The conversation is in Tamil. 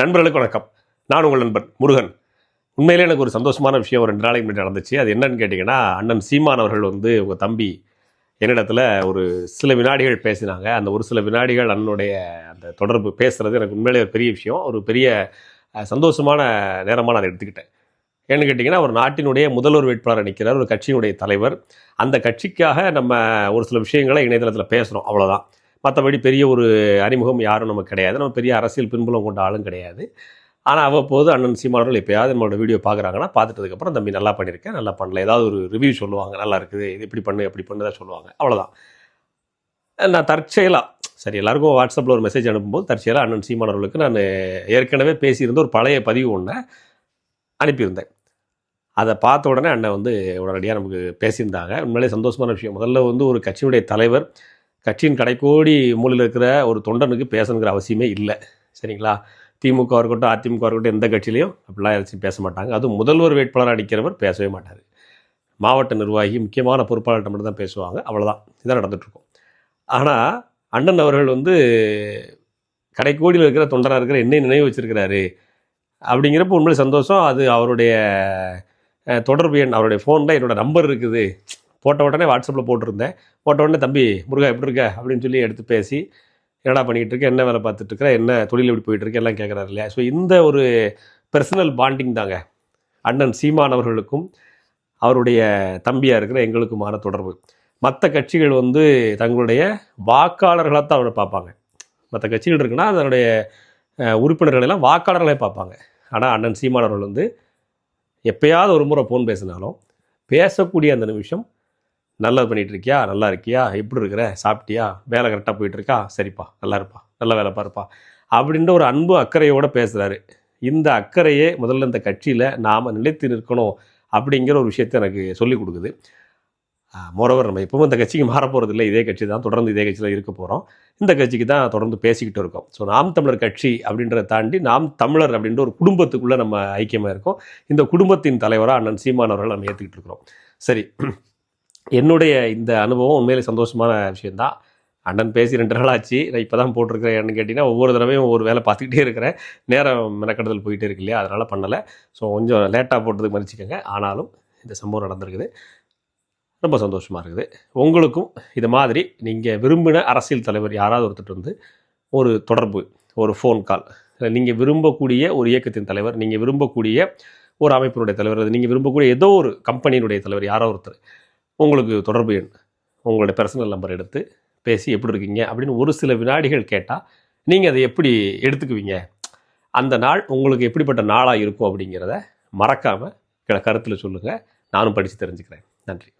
நண்பர்களுக்கு வணக்கம். நான் உங்கள் நண்பன் முருகன். உண்மையிலே எனக்கு ஒரு சந்தோஷமான விஷயம் ஒரு ரெண்டு நாளைக்கு முன்னாடி நடந்துச்சு. அது என்னன்னு கேட்டிங்கன்னா அண்ணன் சீமான் அவர்கள் வந்து உங்கள் தம்பி என்னிடத்துல ஒரு சில வினாடிகள் பேசினாங்க. அந்த ஒரு சில வினாடிகள் அண்ணனுடைய அந்த தொடர்பு பேசுகிறது எனக்கு உண்மையிலே ஒரு பெரிய விஷயம். ஒரு பெரிய சந்தோஷமான நேரமாக நான் அதை எடுத்துக்கிட்டேன். ஏன்னு கேட்டிங்கன்னா ஒரு நாட்டினுடைய முதல்வர் வேட்பாளர் நிற்கிறார். ஒரு கட்சியினுடைய தலைவர். அந்த கட்சிக்காக நம்ம ஒரு சில விஷயங்களை இணையதளத்தில் பேசுகிறோம் அவ்வளோதான் மற்றபடி பெரிய ஒரு அறிமுகம் யாரும் நமக்கு கிடையாது. நம்ம பெரிய அரசியல் பின்புலம் கொண்ட ஆளும் கிடையாது. ஆனால் அவ்வப்போது அண்ணன் சீமானவர்கள் எப்போயாவது நம்மளோட வீடியோ பார்க்குறாங்கன்னா பார்த்துட்டதுக்கப்புறம் தம்பி நல்லா பண்ணியிருக்கேன் நல்லா பண்ணல. ஏதாவது ஒரு ரிவ்யூ சொல்லுவாங்க. நல்லா இருக்குது. இது இப்படி பண்ணு எப்படி பண்ணுதான் சொல்லுவாங்க. அவ்வளோதான் நான் தற்செயலாக சரி எல்லாருக்கும் வாட்ஸ்அப்பில் ஒரு மெசேஜ் அனுப்பும்போது தற்செயலாக அண்ணன் சீமானவர்களுக்கு நான் ஏற்கனவே பேசியிருந்த ஒரு பழைய பதிவு ஒன்றை அனுப்பியிருந்தேன். அதை பார்த்த உடனே அண்ணன் வந்து உடனடியாக நமக்கு பேசியிருந்தாங்க. உண்மையிலே சந்தோஷமான விஷயம். முதல்ல வந்து ஒரு கட்சியுடைய தலைவர் கட்சியின் கடைக்கோடி மூலையில் இருக்கிற ஒரு தொண்டனுக்கு பேசணுங்கிற அவசியமே இல்லை. சரிங்களா? திமுக இருக்கட்டும் அதிமுக இருக்கட்டும் எந்த கட்சியிலையும் அப்படிலாம் யாராச்சும் பேச மாட்டாங்க. அதுவும் முதல்வர் வேட்பாளராக அடிக்கிறவர் பேசவே மாட்டார். மாவட்ட நிர்வாகி முக்கியமான பொறுப்பாளர்கிட்ட மட்டும் தான் பேசுவாங்க. அவ்வளோதான் இதான் நடந்துகிட்ருக்கும் ஆனால் அண்ணன் அவர்கள் வந்து கடைக்கோடியில் இருக்கிற தொண்டராக இருக்கிற என்னை நினைவு வச்சிருக்கிறாரு அப்படிங்கிறப்ப உண்மையிலே சந்தோஷம். அது அவருடைய தொடர்பு எண் அவருடைய ஃபோனில் என்னோட நம்பர் இருக்குது. போட்ட உடனே வாட்ஸ்அப்பில் போட்டிருந்தேன். போட்ட உடனே தம்பி முருகா எப்படி இருக்க? அப்படின்னு சொல்லி எடுத்து பேசி என்னடா பண்ணிகிட்டு இருக்க? என்ன வேலை பார்த்துட்டு இருக்கிற என்ன தொழில் எப்படி போயிட்டுருக்கு எல்லாம் கேட்குறாரு இல்லையா? ஸோ இந்த ஒரு பர்சனல் பாண்டிங் தாங்க. அண்ணன் சீமான் அவர்களுக்கும் அவருடைய தம்பியாக இருக்கிற எங்களுக்குமான தொடர்பு. மற்ற கட்சிகள் வந்து தங்களுடைய வாக்காளர்களாக தான் அவரை பார்ப்பாங்க. மற்ற கட்சிகள் இருக்குன்னா அதனுடைய அஹ், உறுப்பினர்கள் எல்லாம் வாக்காளர்களே பார்ப்பாங்க. ஆனால் அண்ணன் சீமானவர்கள் வந்து எப்பயாவது ஒரு முறை ஃபோன் பேசினாலும் பேசக்கூடிய அந்த நிமிஷம் நல்லது பண்ணிகிட்டு இருக்கியா நல்லா இருக்கியா? எப்படி இருக்கிற? சாப்பிட்டியா? வேலை கரெக்டாக போயிட்டு இருக்கா சரிப்பா நல்லா இருப்பா. நல்ல வேலை பாருப்பா. அப்படின்ற ஒரு அன்பு அக்கறையோடு பேசுகிறாரு இந்த அக்கறையே முதல்ல இந்த கட்சியில் நாம் நிலைத்து நிற்கணும் அப்படிங்கிற ஒரு விஷயத்தை எனக்கு சொல்லிக் கொடுக்குது. மோரோவர் நம்ம எப்பவும் இந்த கட்சிக்கு மாற போகிறது இல்லை இதே கட்சி தான் தொடர்ந்து இதே கட்சியில் இருக்க போகிறோம் இந்த கட்சிக்கு தான் தொடர்ந்து பேசிக்கிட்டு இருக்கோம். ஸோ நாம் தமிழர் கட்சி அப்படின்றத தாண்டி நாம் தமிழர் அப்படின்ற ஒரு குடும்பத்துக்குள்ளே நம்ம ஐக்கியமாக இருக்கோம். இந்த குடும்பத்தின் தலைவராக அண்ணன் சீமான் அவர்கள் நம்ம ஏற்றுக்கிட்டு இருக்கிறோம். சரி என்னுடைய இந்த அனுபவம் உண்மையிலே சந்தோஷமான விஷயந்தான் அண்ணன் பேசி ரெண்டு நாள் ஆச்சு நான் இப்போ தான் போட்டிருக்கிறேன் கேட்டிங்கன்னா ஒவ்வொரு தடவையும் ஒவ்வொரு வேலை பார்த்துக்கிட்டே இருக்கிறேன். நேரம் மெனக்கெடுதல் போயிட்டே இருக்கு இல்லையா? அதனால் பண்ணலை. ஸோ கொஞ்சம் லேட்டாக போட்டதுக்கு மன்னிச்சிக்கோங்க. ஆனாலும் இந்த சம்பவம் நடந்திருக்குது. ரொம்ப சந்தோஷமாக இருக்குது. உங்களுக்கும் இது மாதிரி நீங்கள் விரும்பின அரசியல் தலைவர் யாராவது ஒருத்தர் வந்து ஒரு தொடர்பு ஒரு ஃபோன் கால் நீங்கள் விரும்பக்கூடிய ஒரு இயக்கத்தின் தலைவர் நீங்கள் விரும்பக்கூடிய ஒரு அமைப்பினுடைய தலைவர் நீங்கள் விரும்பக்கூடிய ஏதோ ஒரு கம்பெனியினுடைய தலைவர் யாரோ ஒருத்தர். உங்களுக்கு தொடர்பு எண் உங்களுடைய பர்சனல் நம்பர் எடுத்து பேசி எப்படி இருக்கீங்க அப்படின்னு ஒரு சில வினாடிகள் கேட்டால் நீங்கள் அதை எப்படி எடுத்துக்குவீங்க? அந்த நாள் உங்களுக்கு எப்படிப்பட்ட நாளாக இருக்கும் அப்படிங்கிறத மறக்காமல் கருத்தில் சொல்லுங்கள் நானும் படித்து தெரிஞ்சுக்கிறேன். நன்றி.